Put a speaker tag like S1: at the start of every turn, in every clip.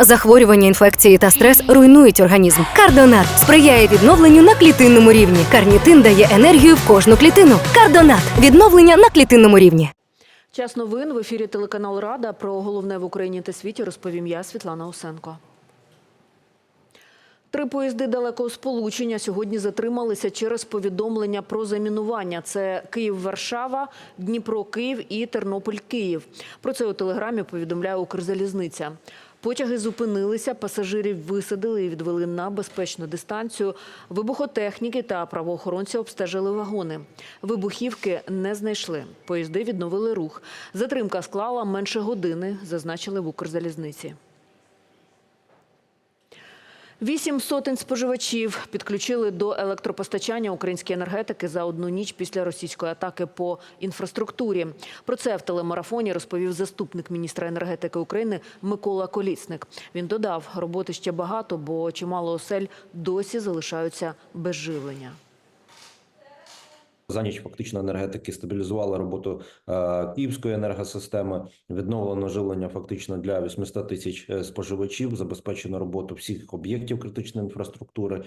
S1: Захворювання, інфекції та стрес руйнують організм. Кардонат сприяє відновленню на клітинному рівні. Карнітин дає енергію в кожну клітину. Кардонат відновлення на клітинному рівні.
S2: Час новин в ефірі телеканал Рада про головне в Україні та світі розповім я, Світлана Осенко. Три поїзди далекого сполучення сьогодні затрималися через повідомлення про замінування. Це Київ-Варшава, Дніпро-Київ і Тернопіль-Київ. Про це у телеграмі повідомляє Укрзалізниця. Потяги зупинилися, пасажирів висадили і відвели на безпечну дистанцію. Вибухотехніки та правоохоронці обстежили вагони. Вибухівки не знайшли. Поїзди відновили рух. Затримка склала менше години, зазначили в Укрзалізниці. Вісім сотень споживачів підключили до електропостачання українські енергетики за одну ніч після російської атаки по інфраструктурі. Про це в телемарафоні розповів заступник міністра енергетики України Микола Колісник. Він додав, роботи ще багато, бо чимало осель досі залишаються без живлення.
S3: За ніч фактично енергетики стабілізували роботу е, київської енергосистеми. Відновлено живлення фактично для 800 тисяч е, споживачів. Забезпечено роботу всіх об'єктів критичної інфраструктури.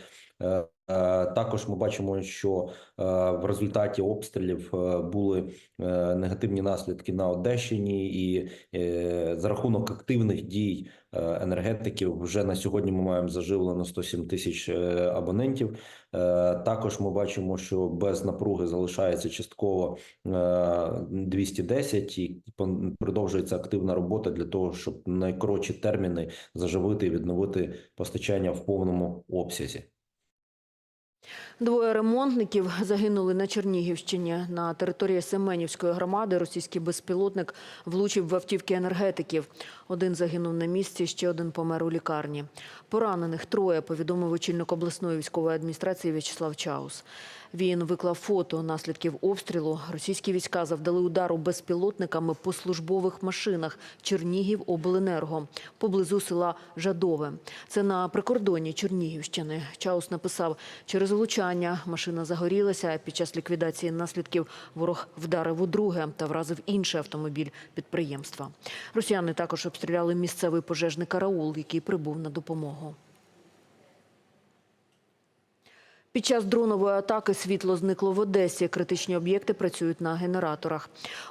S3: Е, також ми бачимо, що е, в результаті обстрілів е, були негативні наслідки на Одещині, і за рахунок активних дій енергетиків вже на сьогодні ми маємо заживлено 107 тисяч абонентів. Також ми бачимо, що без напруги залишається частково е, 210 і продовжується активна робота для того, щоб найкоротші терміни заживити і відновити постачання в повному обсязі.
S2: Двоє ремонтників загинули на Чернігівщині. На території Семенівської громади російський безпілотник влучив в автівки енергетиків. Один загинув на місці, ще один помер у лікарні. Поранених троє, повідомив очільник обласної військової адміністрації В'ячеслав Чаус. Він виклав фото наслідків обстрілу. Російські війська завдали удару безпілотниками по службових машинах Чернігів обленерго поблизу села Жадове. Це на прикордонні Чернігівщини. Чаус написав, через влучання машина загорілася. Під час ліквідації наслідків ворог вдарив удруге та вразив інший автомобіль підприємства. Росіяни також обстріляли місцевий пожежний караул, який прибув на допомогу. Під час дронової атаки світло зникло в Одесі. Критичні об'єкти працюють на генераторах.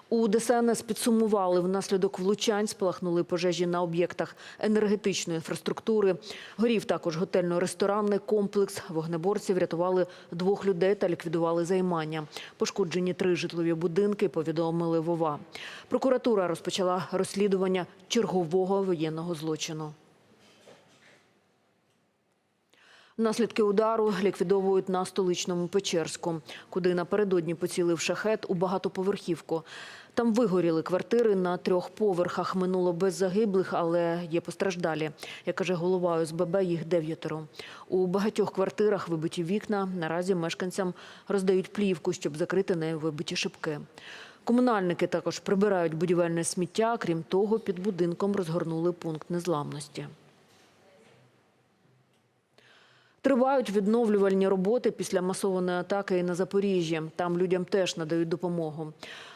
S2: У ДСНС підсумували, внаслідок влучань спалахнули пожежі на об'єктах енергетичної інфраструктури. Горів також готельно-ресторанний комплекс. Вогнеборці врятували двох людей та ліквідували займання. Пошкоджені три житлові будинки, повідомили ВОВА. Прокуратура розпочала розслідування чергового воєнного злочину. Наслідки удару ліквідовують на столичному Печерську, куди напередодні поцілив шахет у багатоповерхівку. Там вигоріли квартири на трьох поверхах. Минуло без загиблих, але є постраждалі. Як каже голова ОСББ, їх дев'ятеро. У багатьох квартирах вибиті вікна. Наразі мешканцям роздають плівку, щоб закрити нею вибиті шибки. Комунальники також прибирають будівельне сміття. Крім того, під будинком розгорнули пункт незламності. Тривають відновлювальні роботи після масованої атаки на Запоріжжі. Там людям теж надають допомогу.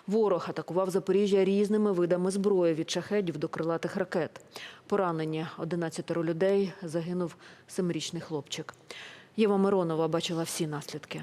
S2: Ворог атакував Запоріжжя різними видами зброї від шахедів до крилатих ракет. Поранені 11 людей, загинув семирічний хлопчик. Єва Миронова бачила всі наслідки.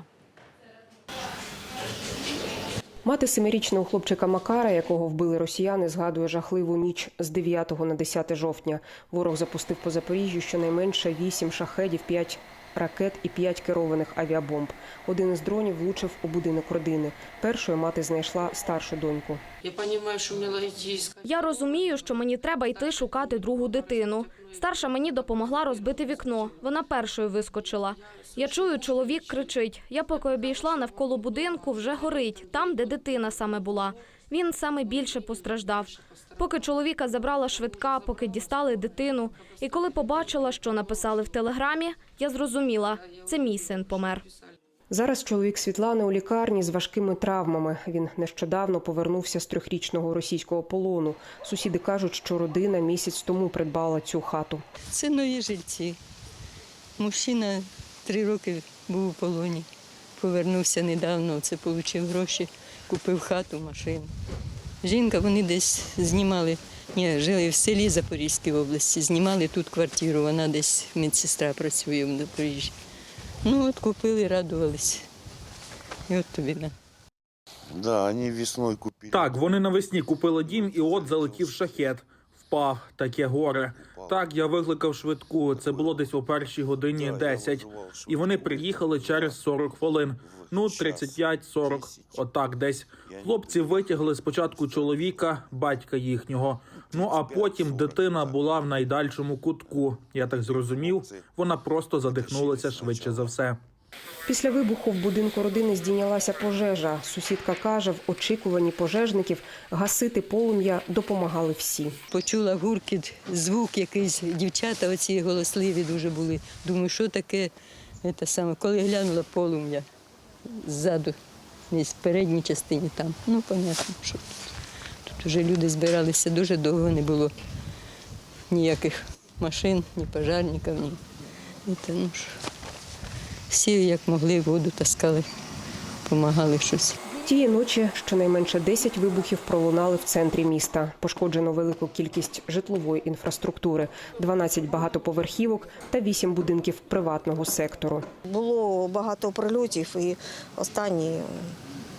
S4: Мати семирічного хлопчика Макара, якого вбили росіяни, згадує жахливу ніч з 9 на 10 жовтня. Ворог запустив по Запоріжжю щонайменше 8 шахедів, 5 ракет і 5 керованих авіабомб. Один із дронів влучив у будинок родини. Першою мати знайшла старшу доньку.
S5: Я понимаю, что мне.
S6: Я розумію, що мені треба йти шукати другу дитину. Старша мені допомогла розбити вікно. Вона першою вискочила. Я чую, чоловік кричить. Я поки обійшла навколо будинку, вже горить, там, де дитина саме була. Він саме більше постраждав. Поки чоловіка забрала швидка, поки дістали дитину. І коли побачила, що написали в телеграмі, я зрозуміла, це мій син помер.
S4: Зараз чоловік Світлани у лікарні з важкими травмами. Він нещодавно повернувся з трьохрічного російського полону. Сусіди кажуть, що родина місяць тому придбала цю хату.
S7: Це нові жильці. Мужчина три роки був у полоні. Повернувся недавно, це отримав гроші, купив хату, машину. Жінка, вони десь знімали Ні, жили в селі Запорізькій області, знімали тут квартиру, вона десь медсестра працює в Запоріжжі. Ну от купили, радувалися. І от тобі на.
S8: Да, вони весною купили.
S9: Так, вони навесні купили дім, і от залетів шахет. Впав таке горе. Так, я викликав швидку. Це було десь о першій годині 10. І вони приїхали через 40 хвилин. Ну, 35-40, отак десь. Хлопці витягли спочатку чоловіка, батька їхнього. Ну а потім дитина була в найдальшому кутку. Я так зрозумів, вона просто задихнулася швидше за все.
S4: Після вибуху в будинку родини здійнялася пожежа. Сусідка каже, в очікуванні пожежників гасити полум'я допомагали всі.
S7: Почула гуркіт, звук якийсь. Дівчата оці голосливі дуже були. Думаю, що таке це саме. Коли глянула полум'я ззаду, десь в передній частині там. Ну, понятно, що тут. Тут вже люди збиралися дуже довго не було ніяких машин, ні пожарників, ні. Те, ну, що. Всі як могли воду таскали, допомагали щось.
S4: Тієї ночі щонайменше 10 вибухів пролунали в центрі міста. Пошкоджено велику кількість житлової інфраструктури, 12 багатоповерхівок та 8 будинків приватного сектору.
S10: Було багато прильотів і останні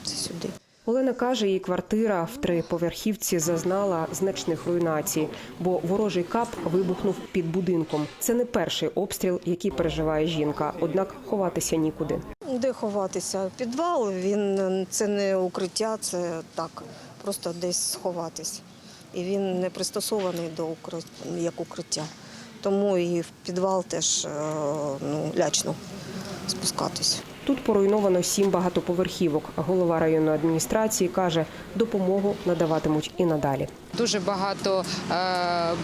S10: сюди.
S4: Олена каже, її квартира в триповерхівці зазнала значних руйнацій, бо ворожий кап вибухнув під будинком. Це не перший обстріл, який переживає жінка, однак ховатися нікуди.
S10: Де ховатися? Підвал він це не укриття, це так, просто десь сховатись. І він не пристосований до укриття, як укриття. Тому і в підвал теж е, ну, лячно спускатись.
S4: Тут поруйновано сім багатоповерхівок. Голова районної адміністрації каже, допомогу надаватимуть і надалі.
S11: Дуже багато е,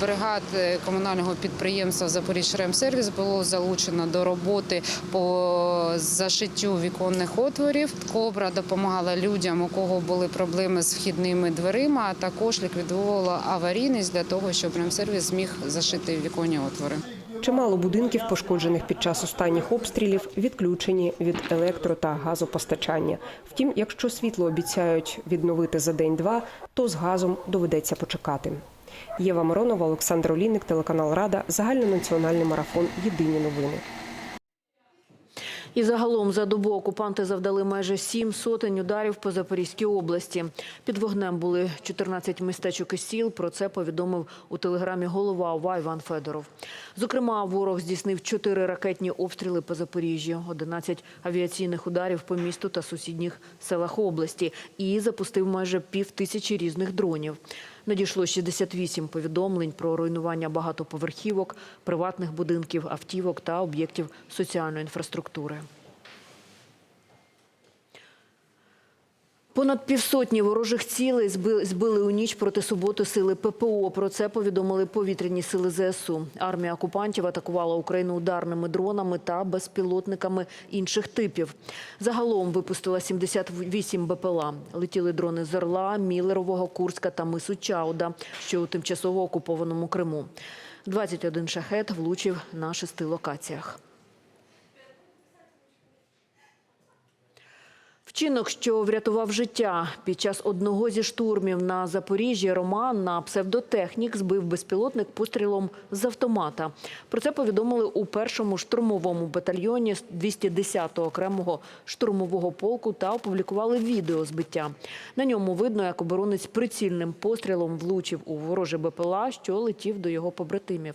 S11: бригад е, комунального підприємства «Запоріжремсервіс» було залучено до роботи по зашиттю віконних отворів. Кобра допомагала людям, у кого були проблеми з вхідними дверима, а також ліквідовувала аварійність для того, щоб ремсервіс зміг зашити віконні отвори.
S4: Чимало будинків, пошкоджених під час останніх обстрілів, відключені від електро та газопостачання. Втім, якщо світло обіцяють відновити за день-два, то з газом доведеться почекати. Єва Миронова, Олександр Олійник, телеканал Рада, загальнонаціональний марафон. Єдині новини.
S2: І загалом за добу окупанти завдали майже сім сотень ударів по Запорізькій області. Під вогнем були 14 містечок і сіл. Про це повідомив у телеграмі голова ОВА Іван Федоров. Зокрема, ворог здійснив чотири ракетні обстріли по Запоріжжю, 11 авіаційних ударів по місту та сусідніх селах області і запустив майже пів тисячі різних дронів. Надійшло 68 повідомлень про руйнування багатоповерхівок, приватних будинків, автівок та об'єктів соціальної інфраструктури. Понад півсотні ворожих цілей зби- збили у ніч проти суботи сили ППО. Про це повідомили повітряні сили ЗСУ. Армія окупантів атакувала Україну ударними дронами та безпілотниками інших типів. Загалом випустила 78 БПЛА. Летіли дрони з Орла, Мілерового, Курська та мису Чауда, що у тимчасово окупованому Криму. 21 шахет влучив на шести локаціях. Вчинок, що врятував життя під час одного зі штурмів на Запоріжжі, Роман на псевдотехнік збив безпілотник пострілом з автомата. Про це повідомили у першому штурмовому батальйоні 210-го окремого штурмового полку та опублікували відео збиття. На ньому видно, як оборонець прицільним пострілом влучив у вороже БПЛА, що летів до його побратимів.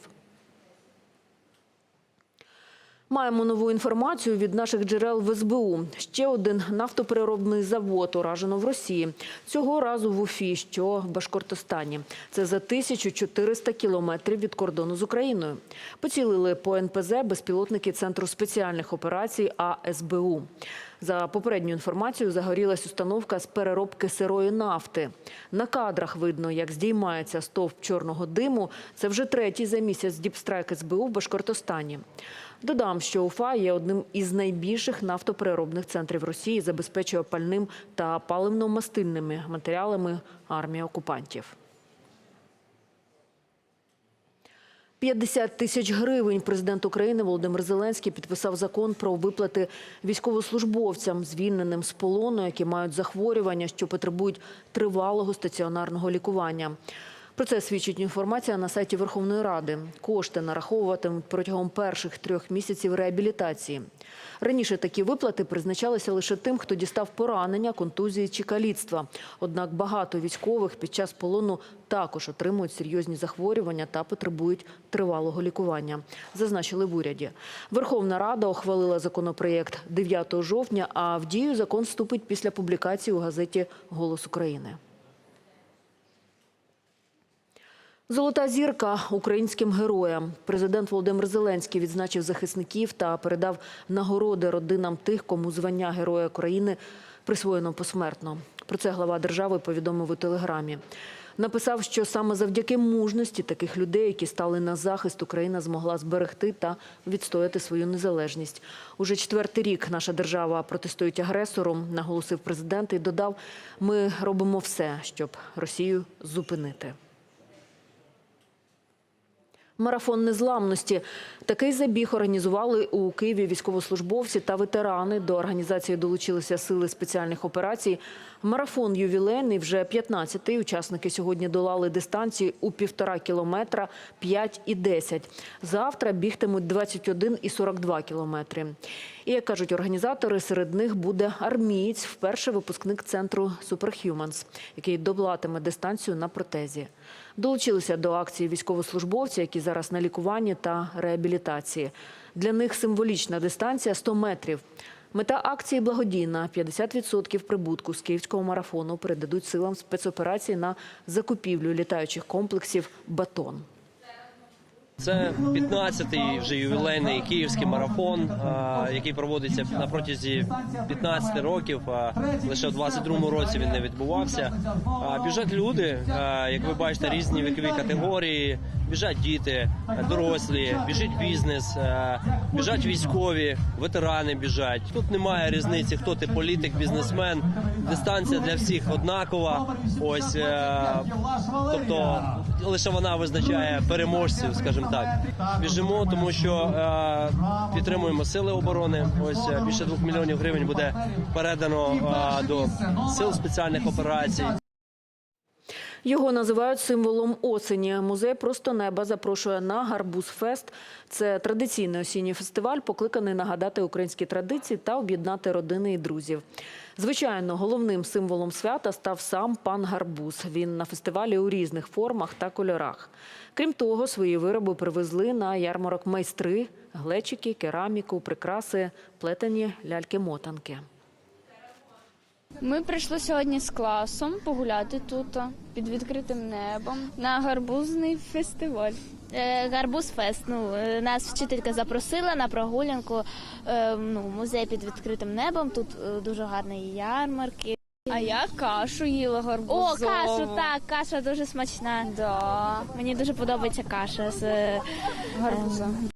S2: Маємо нову інформацію від наших джерел в СБУ. Ще один нафтопереробний завод уражено в Росії. Цього разу в Уфі, що в Башкортостані. Це за 1400 кілометрів від кордону з Україною. Поцілили по НПЗ безпілотники Центру спеціальних операцій АСБУ. За попередню інформацію загорілась установка з переробки сирої нафти. На кадрах видно, як здіймається стовп чорного диму. Це вже третій за місяць діпстрайк СБУ в Башкортостані. Додам, що Уфа є одним із найбільших нафтопереробних центрів Росії, забезпечує пальним та паливно-мастильними матеріалами армії окупантів. 50 тисяч гривень президент України Володимир Зеленський підписав закон про виплати військовослужбовцям, звільненим з полону, які мають захворювання, що потребують тривалого стаціонарного лікування. Про це свідчить інформація на сайті Верховної Ради. Кошти нараховуватимуть протягом перших трьох місяців реабілітації. Раніше такі виплати призначалися лише тим, хто дістав поранення, контузії чи каліцтва. Однак багато військових під час полону також отримують серйозні захворювання та потребують тривалого лікування, зазначили в уряді. Верховна Рада ухвалила законопроєкт 9 жовтня, а в дію закон вступить після публікації у газеті «Голос України». Золота зірка українським героям. Президент Володимир Зеленський відзначив захисників та передав нагороди родинам тих, кому звання Героя України присвоєно посмертно. Про це глава держави повідомив у телеграмі. Написав, що саме завдяки мужності таких людей, які стали на захист, Україна змогла зберегти та відстояти свою незалежність. Уже четвертий рік наша держава протистоїть агресору, наголосив президент і додав: ми робимо все, щоб Росію зупинити. Марафон незламності. Такий забіг організували у Києві військовослужбовці та ветерани. До організації долучилися сили спеціальних операцій. Марафон ювілейний вже 15-й. Учасники сьогодні долали дистанції у півтора кілометра, 5 і 10. Завтра бігтимуть 21 і 42 кілометри. І, як кажуть організатори, серед них буде армієць, вперше випускник центру Superhumans, який долатиме дистанцію на протезі. Долучилися до акції військовослужбовці, які зараз на лікуванні та реабілітації. Для них символічна дистанція 100 метрів. Мета акції благодійна. 50% прибутку з київського марафону передадуть силам спецоперації на закупівлю літаючих комплексів «Батон».
S12: Це 15-й вже ювілейний київський марафон, який проводиться на протязі 15 років. Лише в 22-му році він не відбувався. Біжать люди, як ви бачите, різні вікові категорії. Біжать діти, дорослі, біжить бізнес, біжать військові, ветерани біжать. Тут немає різниці, хто ти політик, бізнесмен. Дистанція для всіх однакова. Ось е, тобто лише вона визначає переможців, скажімо так. Біжимо, тому що е, підтримуємо сили оборони. Ось е, більше двох мільйонів гривень буде передано е, до сил спеціальних операцій.
S2: Його називають символом осені. Музей просто неба запрошує на Гарбуз Фест. Це традиційний осінній фестиваль, покликаний нагадати українські традиції та об'єднати родини і друзів. Звичайно, головним символом свята став сам пан Гарбуз. Він на фестивалі у різних формах та кольорах. Крім того, свої вироби привезли на ярмарок майстри, глечики, кераміку, прикраси, плетені ляльки-мотанки.
S13: Ми прийшли сьогодні з класом погуляти тут під відкритим небом на гарбузний фестиваль.
S14: Е, Гарбуз фест. Ну е, нас вчителька запросила на прогулянку. е, Ну, музей під відкритим небом. Тут дуже гарні ярмарки.
S13: А я кашу їла гарбузову.
S14: О, кашу, так, каша дуже смачна.
S13: Да.
S14: Мені дуже подобається каша з
S13: Гарбузом.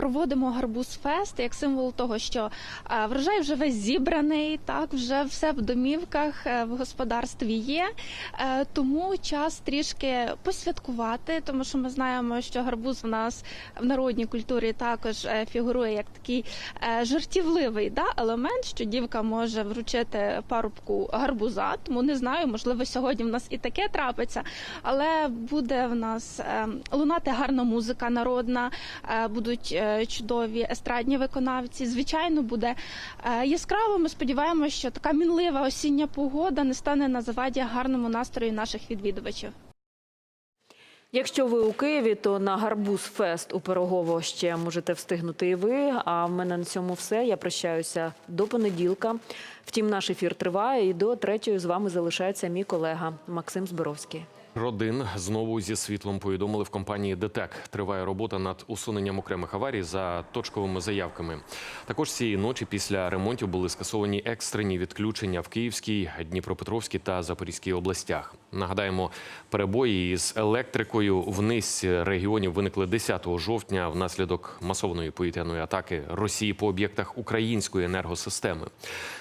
S15: Проводимо гарбуз-фест як символ того, що е, врожай вже весь зібраний, так вже все в домівках, е, в господарстві є. Е, Тому час трішки посвяткувати, тому що ми знаємо, що гарбуз в нас в народній культурі також фігурує як такий жартівливий да, елемент, що дівка може вручити парубку гарбуза. Тому не знаю, можливо, сьогодні в нас і таке трапиться, але буде в нас лунати гарна музика народна, будуть чудові естрадні виконавці. Звичайно, буде е, яскраво. Ми сподіваємося, що така мінлива осіння погода не стане на заваді гарному настрою наших відвідувачів.
S2: Якщо ви у Києві, то на Гарбуз Фест у Пирогово ще можете встигнути і ви. А в мене на цьому все. Я прощаюся до понеділка. Втім, наш ефір триває, і до третьої з вами залишається мій колега Максим Зборовський.
S16: Родин знову зі світлом повідомили в компанії ДТЕК. Триває робота над усуненням окремих аварій за точковими заявками. Також цієї ночі після ремонтів були скасовані екстрені відключення в Київській, Дніпропетровській та Запорізькій областях. Нагадаємо, перебої із електрикою в низці регіонів виникли 10 жовтня внаслідок масованої повітряної атаки Росії по об'єктах української енергосистеми.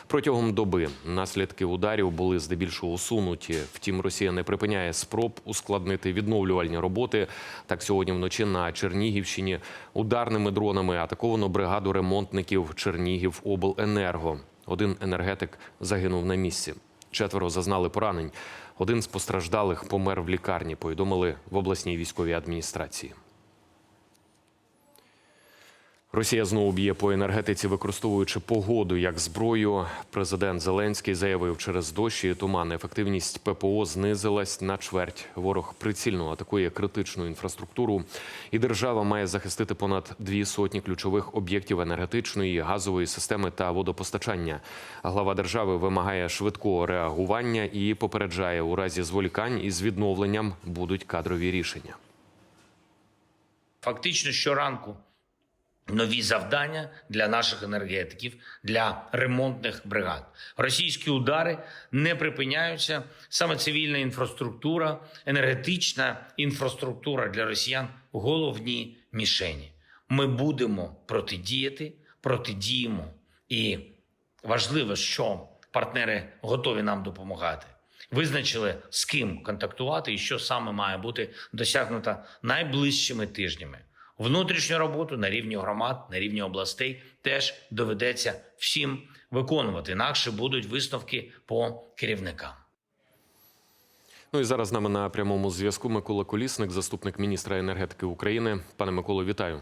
S16: Протягом доби наслідки ударів були здебільшого усунуті. Втім, Росія не припиняє спроб ускладнити відновлювальні роботи. Так сьогодні вночі на Чернігівщині ударними дронами атаковано бригаду ремонтників Чернігів обленерго. Один енергетик загинув на місці. Четверо зазнали поранень. Один з постраждалих помер в лікарні. Повідомили в обласній військовій адміністрації. Росія знову б'є по енергетиці, використовуючи погоду як зброю. Президент Зеленський заявив, через дощі і туман ефективність ППО знизилась на чверть. Ворог прицільно атакує критичну інфраструктуру, і держава має захистити понад дві сотні ключових об'єктів енергетичної, газової системи та водопостачання. Глава держави вимагає швидкого реагування і попереджає у разі зволікань із відновленням будуть кадрові рішення.
S17: Фактично щоранку нові завдання для наших енергетиків, для ремонтних бригад. Російські удари не припиняються. Саме цивільна інфраструктура, енергетична інфраструктура для росіян головні мішені. Ми будемо протидіяти, протидіємо. І важливо, що партнери готові нам допомагати. Визначили, з ким контактувати і що саме має бути досягнуто найближчими тижнями. Внутрішню роботу на рівні громад, на рівні областей теж доведеться всім виконувати. Інакше будуть висновки по керівникам.
S16: Ну і зараз з нами на прямому зв'язку Микола Колісник, заступник міністра енергетики України. Пане Миколо, вітаю.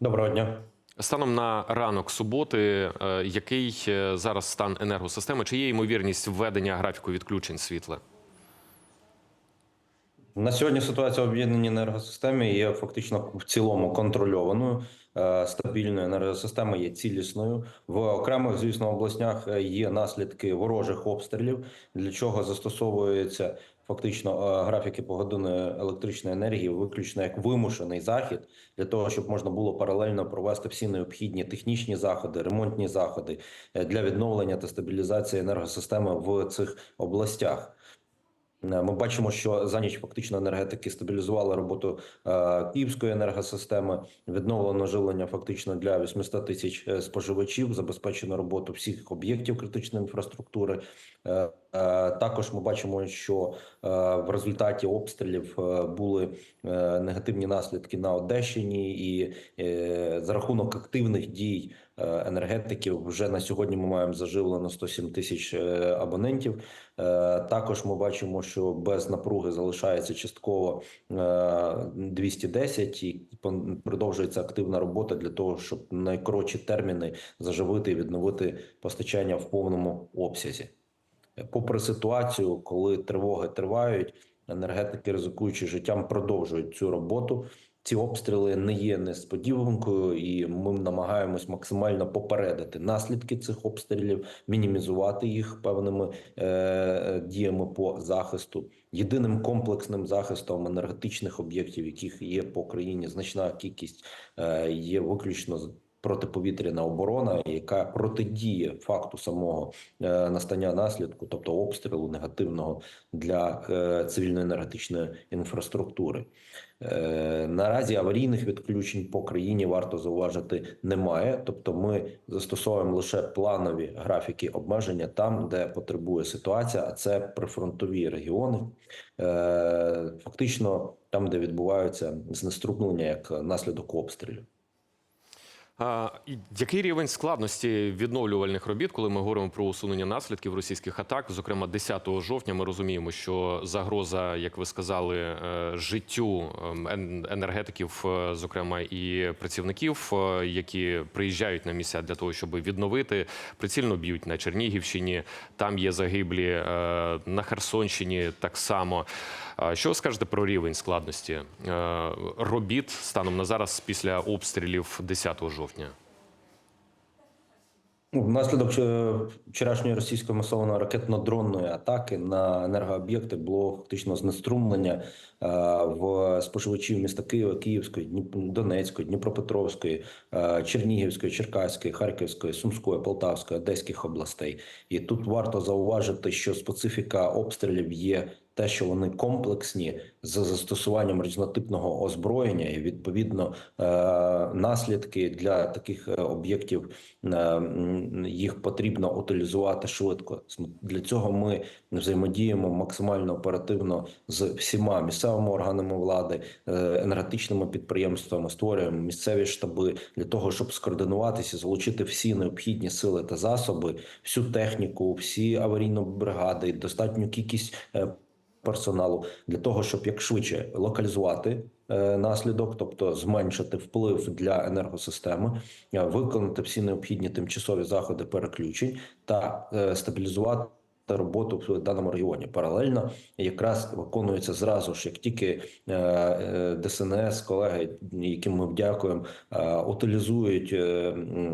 S3: Доброго дня.
S16: Станом на ранок суботи, е, який е, зараз стан енергосистеми? Чи є ймовірність введення графіку відключень світла?
S3: На сьогодні ситуація в об'єднаній енергосистемі є фактично в цілому контрольованою. Е, Стабільною енергосистема є цілісною. В окремих, звісно, областях е, є наслідки ворожих обстрілів, для чого застосовується фактично е, графіки погодинної електричної енергії, виключно як вимушений захід, для того, щоб можна було паралельно провести всі необхідні технічні заходи, ремонтні заходи для відновлення та стабілізації енергосистеми в цих областях. Е, Ми бачимо, що за ніч фактично енергетики стабілізували роботу е, київської енергосистеми, відновлено живлення фактично для 800 тисяч е, споживачів, забезпечено роботу всіх об'єктів критичної інфраструктури. Е, Також ми бачимо, що е, в результаті обстрілів е, були негативні наслідки на Одещині, і за рахунок активних дій енергетиків вже на сьогодні ми маємо заживлено 107 тисяч абонентів. Також ми бачимо, що без напруги залишається частково е, 210 і продовжується активна робота для того, щоб найкоротші терміни заживити і відновити постачання в повному обсязі. Попри ситуацію, коли тривоги тривають, енергетики, ризикуючи життям, продовжують цю роботу. Ці обстріли не є несподіванкою, і ми намагаємось максимально попередити наслідки цих обстрілів, мінімізувати їх певними е, діями по захисту. Єдиним комплексним захистом енергетичних об'єктів, яких є по країні значна кількість, е, є виключно протиповітряна оборона, яка протидіє факту самого е, настання наслідку, тобто обстрілу негативного для е, цивільної енергетичної інфраструктури. Е, Наразі аварійних відключень по країні варто зауважити немає. Тобто, ми застосовуємо лише планові графіки обмеження там, де потребує ситуація, а це прифронтові регіони, фактично там, де відбуваються знеструмлення як наслідок обстрілів.
S16: Який рівень складності відновлювальних робіт, коли ми говоримо про усунення наслідків російських атак? Зокрема, 10 жовтня ми розуміємо, що загроза, як ви сказали, е, життю ем, енергетиків, е, зокрема і працівників, е, які приїжджають на місця для того, щоб відновити, прицільно б'ють на Чернігівщині. Там є загиблі на Херсонщині так само. Що скажете про рівень складності е, робіт станом на зараз після обстрілів 10 жовтня?
S3: Ну, Внаслідок е, вчорашньої російської масованої ракетно-дронної атаки на енергооб'єкти було фактично знеструмлення в споживачів міста Києва, Київської, Донецької, Дніпропетровської, е, Чернігівської, Черкаської, Харківської, Сумської, Полтавської, Одеських областей. І тут варто зауважити, що специфіка обстрілів є те, що вони комплексні з застосуванням різнотипного озброєння, і відповідно е, наслідки для таких е, об'єктів е, їх потрібно утилізувати швидко. Для цього ми взаємодіємо максимально оперативно з всіма місцевими органами влади, е, енергетичними підприємствами, створюємо місцеві штаби для того, щоб скоординуватися, залучити всі необхідні сили та засоби, всю техніку, всі аварійні бригади, достатню кількість е, персоналу для того, щоб як швидше локалізувати е, наслідок, тобто зменшити вплив для енергосистеми, е, виконати всі необхідні тимчасові заходи переключень та е, стабілізувати. Роботу в даному регіоні. Паралельно якраз виконується зразу ж, як тільки е, е, ДСНС, колеги, яким ми дякуємо, е, утилізують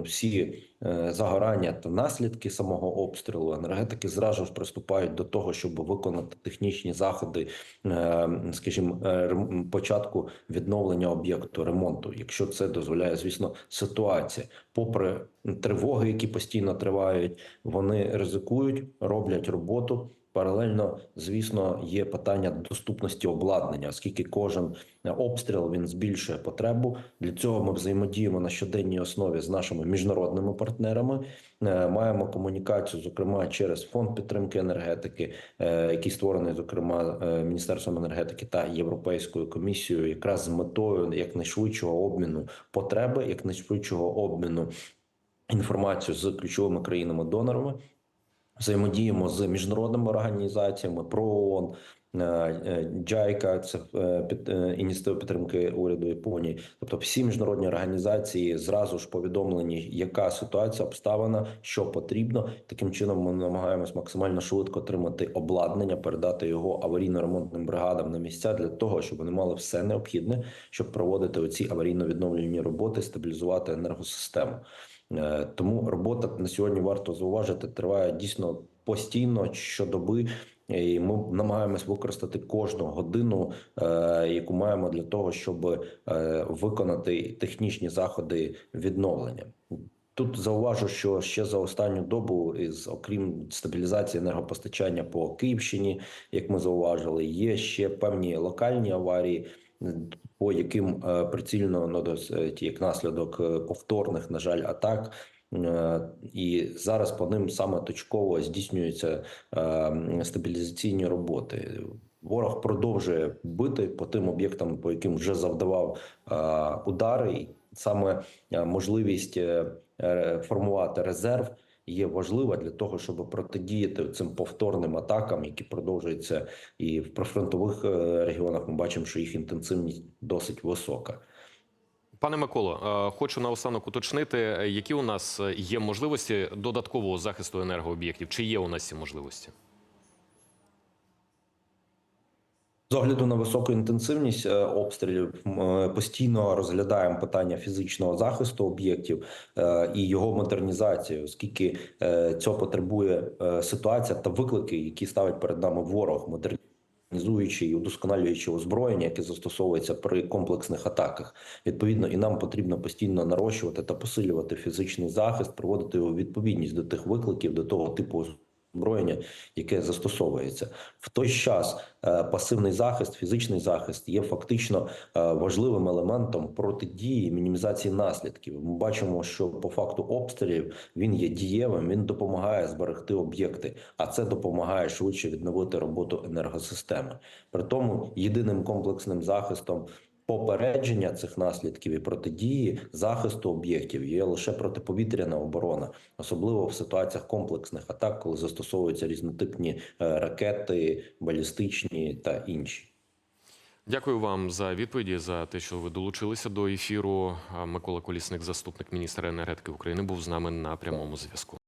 S3: всі загорання та наслідки самого обстрілу. Енергетики зразу ж приступають до того, щоб виконати технічні заходи, е, скажімо, е, початку відновлення об'єкту ремонту, якщо це дозволяє, звісно, ситуація. Попри тривоги, які постійно тривають, вони ризикують, роблять роботу. Паралельно, звісно, є питання доступності обладнання, оскільки кожен обстріл він збільшує потребу. Для цього ми взаємодіємо на щоденній основі з нашими міжнародними партнерами. Е, Маємо комунікацію, зокрема через фонд підтримки енергетики, е, який створений, зокрема, е, міністерством енергетики та Європейською комісією, якраз з метою якнайшвидшого обміну потреби, якнайшвидшого обміну інформацією з ключовими країнами-донорами. Взаємодіємо з міжнародними організаціями ПРООН, е, е, JICA, це е, ініціатива підтримки уряду Японії. Тобто, всі міжнародні організації зразу ж повідомлені, яка ситуація, обставина, що потрібно. Таким чином, ми намагаємось максимально швидко отримати обладнання, передати його аварійно-ремонтним бригадам на місця для того, щоб вони мали все необхідне, щоб проводити оці аварійно-відновлювальні роботи, стабілізувати енергосистему. Е, Тому робота на сьогодні варто зауважити, триває дійсно постійно щодоби. І ми намагаємось використати кожну годину, е, яку маємо для того, щоб е, виконати технічні заходи відновлення. Тут зауважу, що ще за останню добу, із окрім стабілізації енергопостачання по Київщині, як ми зауважили, є ще певні локальні аварії, по яким е, прицільно ну, досить як наслідок е, повторних, на жаль, атак. Е, І зараз по ним саме точково здійснюються е, стабілізаційні роботи. Ворог продовжує бити по тим об'єктам, по яким вже завдавав е, удари, саме е, можливість е, е, формувати резерв є важлива для того, щоб протидіяти цим повторним атакам, які продовжуються і в прифронтових е, регіонах. Ми бачимо, що їх інтенсивність досить висока.
S16: Пане Миколо, е, хочу наостанок уточнити, е, які у нас є можливості додаткового захисту енергооб'єктів. Чи є у нас ці можливості?
S3: З огляду на високу інтенсивність е, обстрілів е, постійно розглядаємо питання фізичного захисту об'єктів е, і його модернізації, оскільки цього потребує ситуація та виклики, які ставить перед нами ворог, модернізуючи і удосконалюючи озброєння, яке застосовується при комплексних атаках. Відповідно, і нам потрібно постійно нарощувати та посилювати фізичний захист, приводити його відповідність до тих викликів, до того типу озброєння, яке застосовується в той час. е, Пасивний захист, фізичний захист є фактично е, важливим елементом протидії мінімізації наслідків. Ми бачимо, що по факту обстрілів він є дієвим, він допомагає зберегти об'єкти, а це допомагає швидше відновити роботу енергосистеми. При тому єдиним комплексним захистом. Попередження цих наслідків і протидії захисту об'єктів є лише протиповітряна оборона, особливо в ситуаціях комплексних атак, коли застосовуються різнотипні е, ракети, балістичні та інші.
S16: Дякую вам за відповіді за те, що ви долучилися до ефіру. Микола Колісник, заступник міністра енергетики України, був з нами на прямому зв'язку.